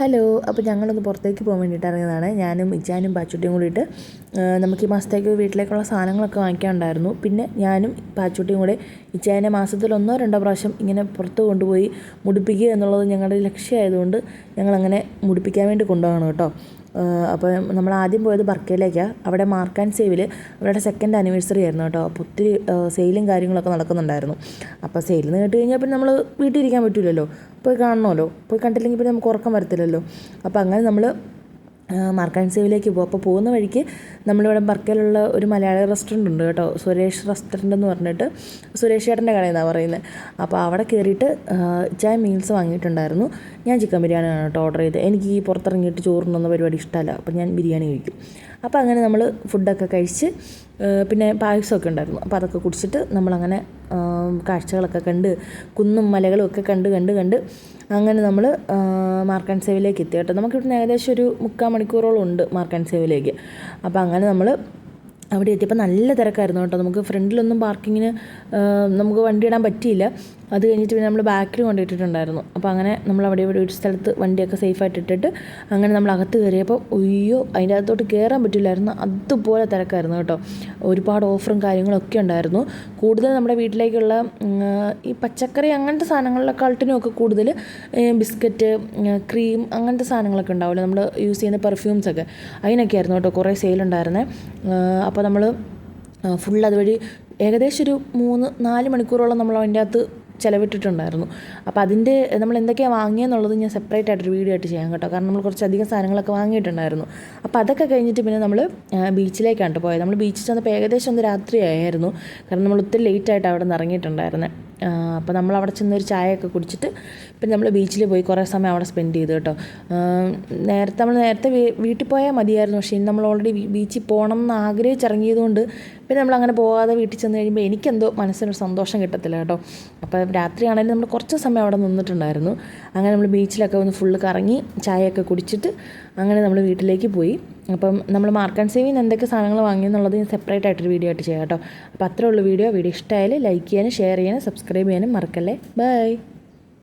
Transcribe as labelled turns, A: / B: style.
A: Hello അപ്പോൾ ഞങ്ങളൊന്ന് പുറത്തേക്ക് പോകാൻ വേണ്ടിയിട്ട് ഇറങ്ങിയതാണ്. ഞാനും ഇച്ചാനും പാച്ചുട്ടിയും കൂടിയിട്ട് നമുക്ക് ഈ മാസത്തേക്ക് വീട്ടിലേക്കുള്ള സാധനങ്ങളൊക്കെ വാങ്ങിക്കാനുണ്ടായിരുന്നു. പിന്നെ ഞാനും പാച്ചുട്ടിയും കൂടെ ഇച്ചായനെ മാസത്തിൽ ഒന്നോ രണ്ടോ പ്രാവശ്യം ഇങ്ങനെ പുറത്ത് കൊണ്ടുപോയി മുടിപ്പിക്കുക എന്നുള്ളത് ഞങ്ങളുടെ ലക്ഷ്യമായതുകൊണ്ട് ഞങ്ങളങ്ങനെ മുടിപ്പിക്കാൻ വേണ്ടി കൊണ്ടുപോകണം കേട്ടോ. അപ്പോൾ നമ്മൾ ആദ്യം പോയത് ബർക്കയിലേക്കാണ് അവിടെ മാർക്ക് ആൻഡ് സേവിൽ അവരുടെ സെക്കൻഡ് ആനിവേഴ്സറി ആയിരുന്നു കേട്ടോ. അപ്പോൾ ഒത്തിരി സെയിലും കാര്യങ്ങളൊക്കെ നടക്കുന്നുണ്ടായിരുന്നു. അപ്പോൾ സെയിൽ എന്ന് കേട്ട് കഴിഞ്ഞാൽ പിന്നെ നമ്മൾ വീട്ടിൽ ഇരിക്കാൻ പറ്റില്ലല്ലോ പോയി കാണണമല്ലോ. പോയി കണ്ടില്ലെങ്കിൽ പിന്നെ നമുക്ക് ഉറക്കം വരത്തില്ലല്ലോ. അപ്പോൾ അങ്ങനെ നമ്മൾ മാർക്ക് ആൻഡ് സേവിലേക്ക് പോകും അപ്പോൾ പോകുന്ന വഴിക്ക് നമ്മളിവിടെ ബർക്കയിലുള്ള ഒരു മലയാളി റെസ്റ്റോറന്റ് ഉണ്ട് കേട്ടോ. സുരേഷ് റെസ്റ്റോറന്റ് എന്ന് പറഞ്ഞിട്ട് സുരേഷ് ചേട്ടന്റെ കടയെന്നാണ് പറയുന്നത് അപ്പോൾ അവിടെ കയറിയിട്ട് ചായ മീൽസ് വാങ്ങിയിട്ടുണ്ടായിരുന്നു. ഞാൻ ചിക്കൻ ബിരിയാണിയാണ് കേട്ടോ ഓർഡർ ചെയ്തത് എനിക്ക് ഈ പുറത്തിറങ്ങിയിട്ട് ചോറിനൊന്നും പരിപാടി ഇഷ്ടമല്ല. അപ്പോൾ ഞാൻ ബിരിയാണി കഴിക്കും. അപ്പോൾ അങ്ങനെ നമ്മൾ ഫുഡൊക്കെ കഴിച്ച് പിന്നെ പായസമൊക്കെ ഉണ്ടായിരുന്നു. അപ്പോൾ അതൊക്കെ കുടിച്ചിട്ട് നമ്മളങ്ങനെ കാഴ്ചകളൊക്കെ കണ്ട് കുന്നും മലകളും ഒക്കെ കണ്ട് കണ്ട് കണ്ട് അങ്ങനെ നമ്മൾ മാർക്ക് ആൻഡ് സേവിലേക്ക് എത്തി കേട്ടോ. നമുക്കിവിടുന്ന് ഏകദേശം ഒരു മുക്കാൽ മണിക്കൂറോളം ഉണ്ട് മാർക്ക് സേവിലേക്ക് അപ്പോൾ അങ്ങനെ നമ്മൾ അവിടെ എത്തിയപ്പോൾ നല്ല തിരക്കായിരുന്നു കേട്ടോ. നമുക്ക് ഫ്രണ്ടിലൊന്നും പാർക്കിങ്ങിന് നമുക്ക് വണ്ടി ഇടാൻ പറ്റിയില്ല. അത് കഴിഞ്ഞിട്ട് പിന്നെ നമ്മൾ ബാക്കിൽ കൊണ്ടിട്ടിട്ടുണ്ടായിരുന്നു അപ്പോൾ അങ്ങനെ നമ്മൾ അവിടെ ഇവിടെ ഒരു സ്ഥലത്ത് വണ്ടിയൊക്കെ സേഫായിട്ട് ഇട്ടിട്ട് അങ്ങനെ നമ്മൾ അകത്ത് കയറിയപ്പോൾ അയ്യോ അതിന്റെ അകത്തോട്ട് കയറാൻ പറ്റില്ലായിരുന്നു. അതുപോലെ തിരക്കായിരുന്നു കേട്ടോ. ഒരുപാട് ഓഫറും കാര്യങ്ങളൊക്കെ ഉണ്ടായിരുന്നു. കൂടുതൽ നമ്മുടെ വീട്ടിലേക്കുള്ള ഈ പച്ചക്കറി അങ്ങനത്തെ സാധനങ്ങളിലെക്കാട്ടിനും ഒക്കെ കൂടുതൽ ബിസ്ക്കറ്റ് ക്രീം അങ്ങനത്തെ സാധനങ്ങളൊക്കെ ഉണ്ടാവില്ല നമ്മൾ യൂസ് ചെയ്യുന്ന പെർഫ്യൂംസൊക്കെ അതിനൊക്കെ ആയിരുന്നു കേട്ടോ കുറേ സെയിലുണ്ടായിരുന്നേ അപ്പോൾ നമ്മൾ ഫുൾ അതുവഴി ഏകദേശം ഒരു മൂന്ന് നാല് മണിക്കൂറോളം നമ്മൾ അതിന്റെ അകത്ത് ചിലവിട്ടിട്ടുണ്ടായിരുന്നു. അപ്പോൾ അതിന്റെ നമ്മൾ എന്തൊക്കെയാണ് വാങ്ങിയെന്നുള്ളത് ഞാൻ സെപ്പറേറ്റ് ആയിട്ടൊരു വീഡിയോ ആയിട്ട് ചെയ്യാം കേട്ടോ. കാരണം നമ്മൾ കുറച്ചധികം സാധനങ്ങളൊക്കെ വാങ്ങിയിട്ടുണ്ടായിരുന്നു. അപ്പോൾ അതൊക്കെ കഴിഞ്ഞിട്ട് പിന്നെ നമ്മൾ ബീച്ചിലേക്കാണ് പോയത്. നമ്മൾ ബീച്ചിൽ ചെന്നപ്പോൾ ഏകദേശം ഒന്ന് രാത്രിയായിരുന്നു. കാരണം നമ്മൾ ഒത്തിരി ലേറ്റ് ആയിട്ട് അവിടെ നിന്ന് ഇറങ്ങിയിട്ടുണ്ടായിരുന്നത് അപ്പോൾ നമ്മൾ അവിടെ ചെന്ന് ഒരു ചായയൊക്കെ കുടിച്ചിട്ട് പിന്നെ നമ്മൾ ബീച്ചിൽ പോയി കുറേ സമയം അവിടെ സ്പെൻഡ് ചെയ്തു കേട്ടോ. നേരത്തെ നമ്മൾ നേരത്തെ വീട്ടിൽ പോയാൽ മതിയായിരുന്നു. പക്ഷേ നമ്മൾ ഓൾറെഡി ബീച്ചിൽ പോകണം എന്ന് ആഗ്രഹിച്ചിറങ്ങിയതുകൊണ്ട് പിന്നെ നമ്മൾ അങ്ങനെ പോകാതെ വീട്ടിൽ ചെന്ന് കഴിയുമ്പോൾ എനിക്കെന്തോ മനസ്സിനൊരു സന്തോഷം കിട്ടത്തില്ല കേട്ടോ. അപ്പോൾ രാത്രിയാണെങ്കിലും നമ്മൾ കുറച്ച് സമയം അവിടെ നിന്നിട്ടുണ്ടായിരുന്നു. അങ്ങനെ നമ്മൾ ബീച്ചിലൊക്കെ ഒന്ന് ഫുള്ള് കറങ്ങി ചായയൊക്കെ കുടിച്ചിട്ട് അങ്ങനെ നമ്മൾ വീട്ടിലേക്ക് പോയി. അപ്പം നമ്മൾ മാർക്ക് ആൻഡ് സേവിന്ന് എന്തൊക്കെ സാധനങ്ങൾ വാങ്ങിയെന്നുള്ളത് ഞാൻ സെപ്പറേറ്റ് ആയിട്ടൊരു വീഡിയോ ആയിട്ട് ചെയ്യാം കേട്ടോ. അപ്പോൾ അത്രേ ഉള്ളൂ വീഡിയോ വീഡിയോ ഇഷ്ടമായാലും ലൈക്ക് ചെയ്യാനും ഷെയർ ചെയ്യാനും സബ്സ്ക്രൈബ് ചെയ്യാനും മറക്കല്ലേ? ബൈ